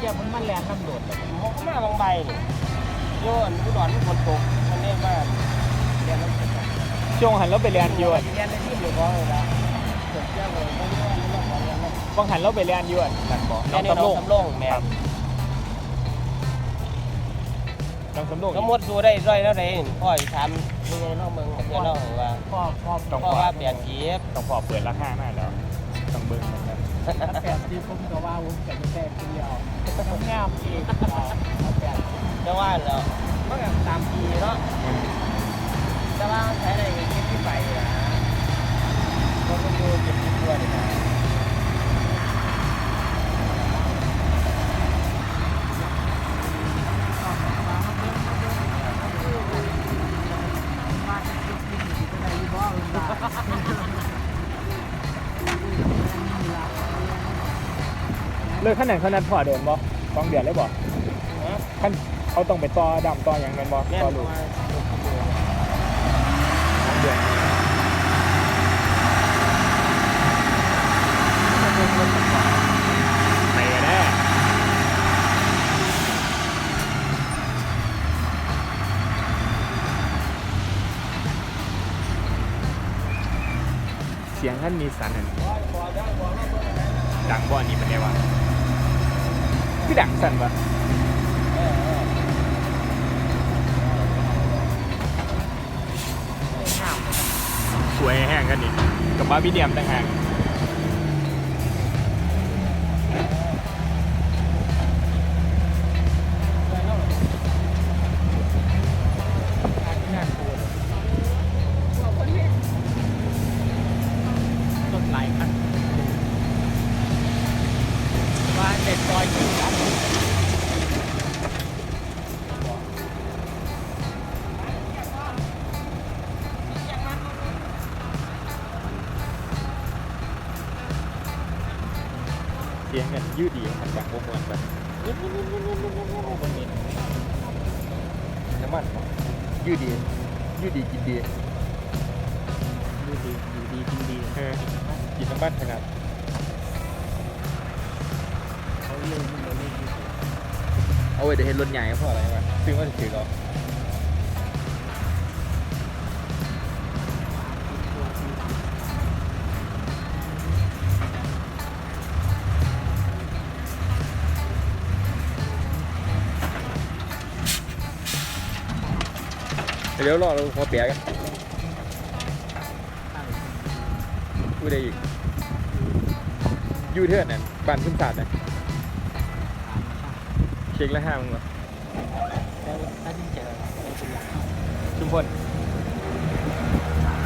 แต่มันมันแรงน้ำโดดเลยผมก็มาบางใบนี่โยนผู้ดอนฝนตกมันเล่นมากเรียนน้ำตกช่วงหันเราไปเรียนอยวนเรียนในที่หมู่บ้านเลยนะเกิดเจ้าเลยไม่รู้ว่าไม่รู้ว่าเรียนอะไรบางหันเราไปเรียนอยวนนั่นบอกน้แม่องในสำน้โรองงสำโรงแม่ ครับน้องสำโรงสมมติสู้ได้ร้อยแล้วไหนพ่อถามมึงไงน้องมึงเพื่อนน้องว่าพ่อพ่อต้องพ่อพอว่าเปลี่ยนกีบต้องพอเปิดราคาหน้าแล้วต้อง เบิ้งเหมือนกันแปดสิบผมก็ว่าผมจะไม่แค่เดียวต้องงามอีกเอาแปดจะว่าแล้วมันก็ตามปีเนาะ เลยขั้นไหนขั้นนั้นพอเดินบ่สองเดือนเลยบ่ขั้นเขาต้องไปต่อดำต่ออย่างเงินบ่แม่นต่อลูกว่าสองเดือนไปกันแน่เสียงท่านมีสันนั่นดังบ่อันนี้เป็นไงวะ พี่ดังสั่นปะสวยแห้งกันนี่กับบ้าพี่เดียมต่างหาก เสียงกันยืดดีมันจากพวกมันแบบมันมีน้ำมันยืดดียืดดีกินดีดูดีอยู่ดีกินดีเออกินน้ำมันขนาดเขาเรื่องมันเลยเอาไว้เดี๋ยวเห็นรถใหญ่ก็พออะไรวะซึ่งว่าจะถือเรา เดี๋ยวรอเราพอเปียกันพูดได้อีก ยูเทิร์นนั่นบ้านขึ้นศาสตร์นะเช็คละห้ามึงเหรอแล้วถ้าที่เจอเป็นหลักชุมพล